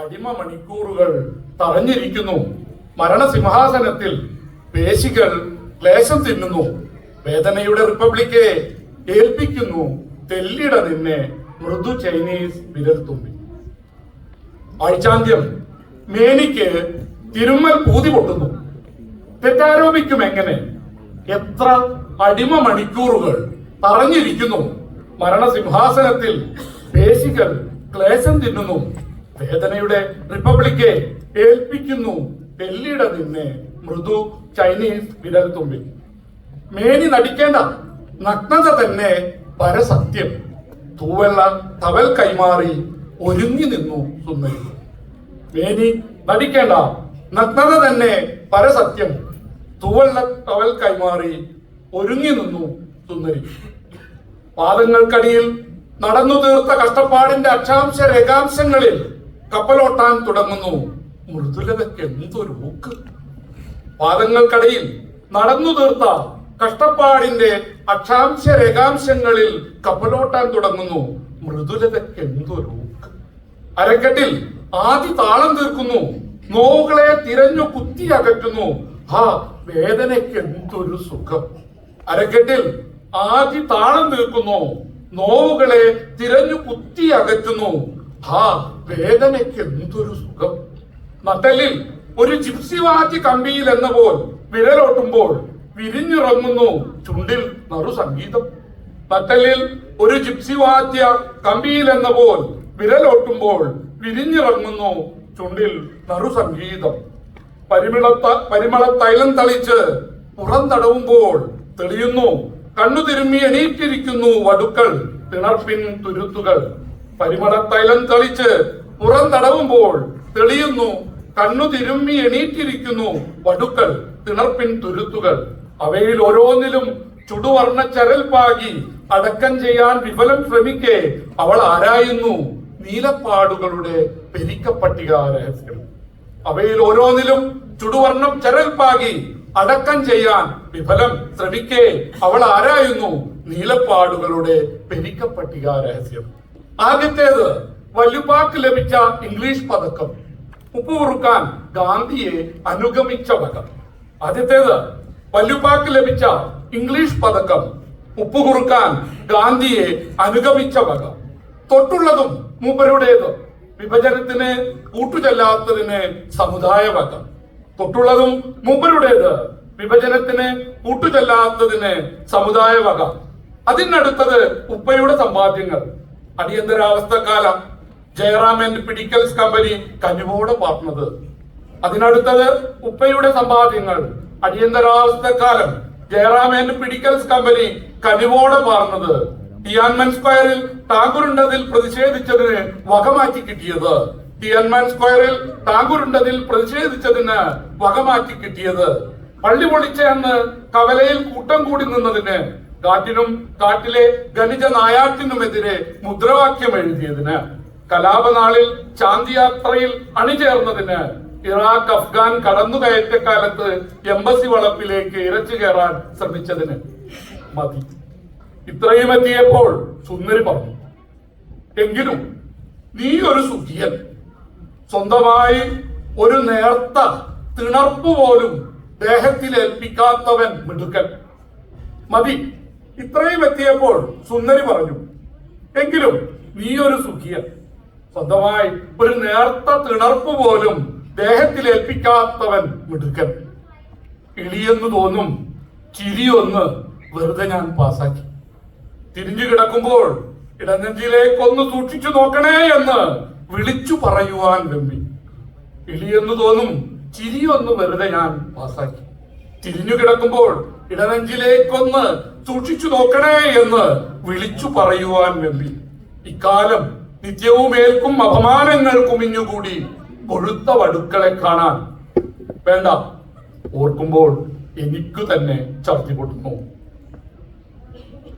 അടിമ മണിക്കൂറുകൾ തറഞ്ഞിരിക്കുന്നു മരണസിംഹാസനത്തിൽ പേശികൾ ക്ലേശം തിന്നുന്നു. വേദനയുടെ റിപ്പബ്ലിക്കെ ഏൽപ്പിക്കുന്നു. തെല്ലിട നിന്നെ മൃദു ചൈനീസ് വിരൽ തുമ്പി ആഴ്ചാന്ത്യം മേനിക്ക് തിരുമ്മൽ പൂതി പൊട്ടുന്നു. തെറ്റാരോപിക്കും എങ്ങനെ എത്ര അടിമ മണിക്കൂറുകൾ തറഞ്ഞിരിക്കുന്നു മരണസിംഹാസനത്തിൽ പേശികൾ ക്ലേശം തിന്നുന്നു. വേദനയുടെ റിപ്പബ്ലിക്കെ ഏൽപ്പിക്കുന്നു. തെല്ലിട നിന്നെ മൃദു ചൈനീസ് വിരൽ തുമ്പിൽ. മേനി നടിക്കേണ്ട നഗ്നത തന്നെ പരസത്യം. തൂവെള്ള തവൽ കൈമാറി ഒരുങ്ങി നിന്നു സുന്ദരി. മേനി നടിക്കേണ്ട നഗ്നത തന്നെ പരസത്യം. തൂവെള്ള തവൽ കൈമാറി ഒരുങ്ങി നിന്നു സുന്ദരി. പാദങ്ങൾക്കടിയിൽ നടന്നു തീർത്ത കഷ്ടപ്പാടിന്റെ അക്ഷാംശ രേഖാംശങ്ങളിൽ കപ്പലോട്ടാൻ തുടങ്ങുന്നു. മൃദുലതയ്ക്ക് എന്തൊരു ഊക്ക് പാദങ്ങൾക്കടയിൽ നടന്നു തീർത്ത കഷ്ടപ്പാടിന്റെ അക്ഷാംശ രേഖാംശങ്ങളിൽ കപ്പലോട്ടാൻ തുടങ്ങുന്നു. മൃദുലതയ്ക്ക് എന്തൊരു ഊക്ക് അരക്കെട്ടിൽ ആദ്യ താളം തീർക്കുന്നു. നോവുകളെ തിരഞ്ഞു കുത്തി അകറ്റുന്നു. ആ വേദനയ്ക്ക് എന്തൊരു സുഖം. അരക്കെട്ടിൽ ആദ്യ താളം തീർക്കുന്നു. നോവുകളെ തിരഞ്ഞു കുത്തി അകറ്റുന്നു. ആ വേദനയ്ക്ക് എന്തൊരു സുഖം. നട്ടലിൽ ഒരു ജിപ്സി വാറ്റി കമ്പിയിൽ എന്ന പോൽ വിരലോട്ടുമ്പോൾ വിരിഞ്ഞിറങ്ങുന്നു ചുണ്ടിൽ നറു സംഗീതം നട്ടലിൽ ഒരു ജിപ്സി വാദ്യ കമ്പിയിൽ എന്ന പോൽ വിരലോട്ടുമ്പോൾ വിരിഞ്ഞിറങ്ങുന്നു ചുണ്ടിൽ നറു സംഗീതം പരിമിള പരിമള തൈലം തളിച്ച് പുറം തടവുമ്പോൾ തെളിയുന്നു. കണ്ണു തിരുമ്മി എണീറ്റിരിക്കുന്നു വടുക്കൾ തിണർപ്പിൻ തുരുത്തുകൾ. പരിമള തൈലം തളിച്ച് പുറം തടവുമ്പോൾ തെളിയുന്നു കണ്ണു തിരുമ്മി എണീറ്റിരിക്കുന്നു വടുക്കൾ തിണർപ്പിൻ തുരുത്തുകൾ. അവയിൽ ഓരോന്നിലും ചുടുവർണ ചരൽ പാകി അടക്കം ചെയ്യാൻ വിഫലം ശ്രമിക്കെ അവൾ ആരായുന്നു? നീലപ്പാടുകളുടെ പെരിക്കപ്പട്ടിക രഹസ്യം. അവയിൽ ഓരോന്നിലും ചുടുവർണം ചരൽ പാകി അടക്കം ചെയ്യാൻ വിഫലം ശ്രമിക്കെ അവൾ ആരായുന്നു? നീലപ്പാടുകളുടെ പെരിക്കപ്പട്ടിക രഹസ്യം. ആദ്യത്തേത് വല്ലുപാക്ക് ലഭിച്ച ഇംഗ്ലീഷ് പതക്കം. ഉപ്പുറുക്കാൻ ഗാന്ധിയെ അനുഗമിച്ച വക ആദ്യത്തേത് വല്ലുപാക്ക് ലഭിച്ച ഇംഗ്ലീഷ് പതക്കം. ഉപ്പുകുറുക്കാൻ ഗാന്ധിയെ അനുഗമിച്ച വക തൊട്ടുള്ളതും മൂപ്പരുടേത്. വിഭജനത്തിന് കൂട്ടുചെല്ലാത്തതിന് സമുദായ വക തൊട്ടുള്ളതും മൂപ്പരുടേത് വിഭജനത്തിന് കൂട്ടുചെല്ലാത്തതിന് സമുദായ വക അതിനടുത്തത് ഉപ്പയുടെ സമ്പാദ്യങ്ങൾ. അടിയന്തരാവസ്ഥക്കാലം ജയറാം ആൻഡ് പിഡിക്കൽസ് കമ്പനി കനിവോടെ പാർന്നത്. അതിനടുത്തത് ഉപ്പയുടെ സമ്പാദ്യങ്ങൾ. അടിയന്തരാവസ്ഥക്കാലം ജയറാം ആൻഡ് പിഡിക്കൽസ് കമ്പനി കനിവോടെ പാർന്നത്. ടിയാൻമൻ സ്ക്വയറിൽ ടാങ്കുരുണ്ടതിൽ പ്രതിഷേധിച്ചതിന് വകമാറ്റി കിട്ടിയത്. ടിയാൻമൻ സ്ക്വയറിൽ ടാങ്കുരുണ്ടതിൽ പ്രതിഷേധിച്ചതിന് വകമാറ്റി കിട്ടിയത്. പള്ളി പൊളിച്ച അന്ന് കവലയിൽ കൂട്ടം കൂടി നിന്നതിന് കാറ്റിനും കാട്ടിലെ ഖനിജ നായാട്ടിനുമെതിരെ മുദ്രാവാക്യം എഴുതിയതിന് കലാപനാളിൽ ശാന്തിയാത്രയിൽ അണിചേർന്നതിന് ഇറാഖ് അഫ്ഗാൻ കടന്നുകയറ്റക്കാലത്ത് എംബസി വളപ്പിലേക്ക് ഇരച്ചു കയറാൻ ശ്രമിച്ചതിന് മതി. ഇത്രയും എത്തിയപ്പോൾ സുന്ദരി പറഞ്ഞു എങ്കിലും നീ ഒരു സുഖിയൻ. സ്വന്തമായി ഒരു നേർത്ത തിണർപ്പ് പോലും ദേഹത്തിൽ ഏൽപ്പിക്കാത്തവൻ മിടുക്കൻ. മതി. ഇത്രയും എത്തിയപ്പോൾ സുന്ദരി പറഞ്ഞു എങ്കിലും നീ ഒരു സുഖിയ സ്വന്തമായി ഒരു നേർത്ത തിണർപ്പ് പോലും ദേഹത്തിൽ ഏൽപ്പിക്കാത്തവൻ മിടുക്കൻ. ഇളിയെന്ന് തോന്നും ചിരിയൊന്ന് വെറുതെ ഞാൻ പാസാക്കി തിരിഞ്ഞു കിടക്കുമ്പോൾ ഇടനെഞ്ചിലേക്കൊന്ന് സൂക്ഷിച്ചു നോക്കണേ എന്ന് വിളിച്ചു പറയുവാൻ വെമ്പി. ഇളിയെന്ന് തോന്നും ചിരിയൊന്ന് വെറുതെ ഞാൻ പാസാക്കി തിരിഞ്ഞു കിടക്കുമ്പോൾ ഇടനെഞ്ചിലേക്കൊന്ന് സൂക്ഷിച്ചു നോക്കണേ എന്ന് വിളിച്ചു പറയുവാൻ വേണ്ടി ഇക്കാലം നിത്യവും ഏൽക്കും അപമാനങ്ങൾ കുമിഞ്ഞുകൂടി കൊഴുത്ത വടുക്കളെ കാണാൻ. വേണ്ട. ഓർക്കുമ്പോൾ എനിക്ക് തന്നെ ഛർദി പൊട്ടുന്നു.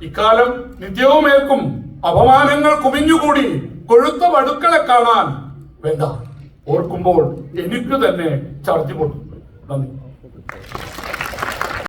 ഇക്കാലം നിത്യവും ഏൽക്കും അപമാനങ്ങൾ കുമിഞ്ഞുകൂടി കൊഴുത്ത വടുക്കളെ കാണാൻ. വേണ്ട. ഓർക്കുമ്പോൾ എനിക്ക് തന്നെ ഛർദി പൊട്ടുന്നു. നന്ദി.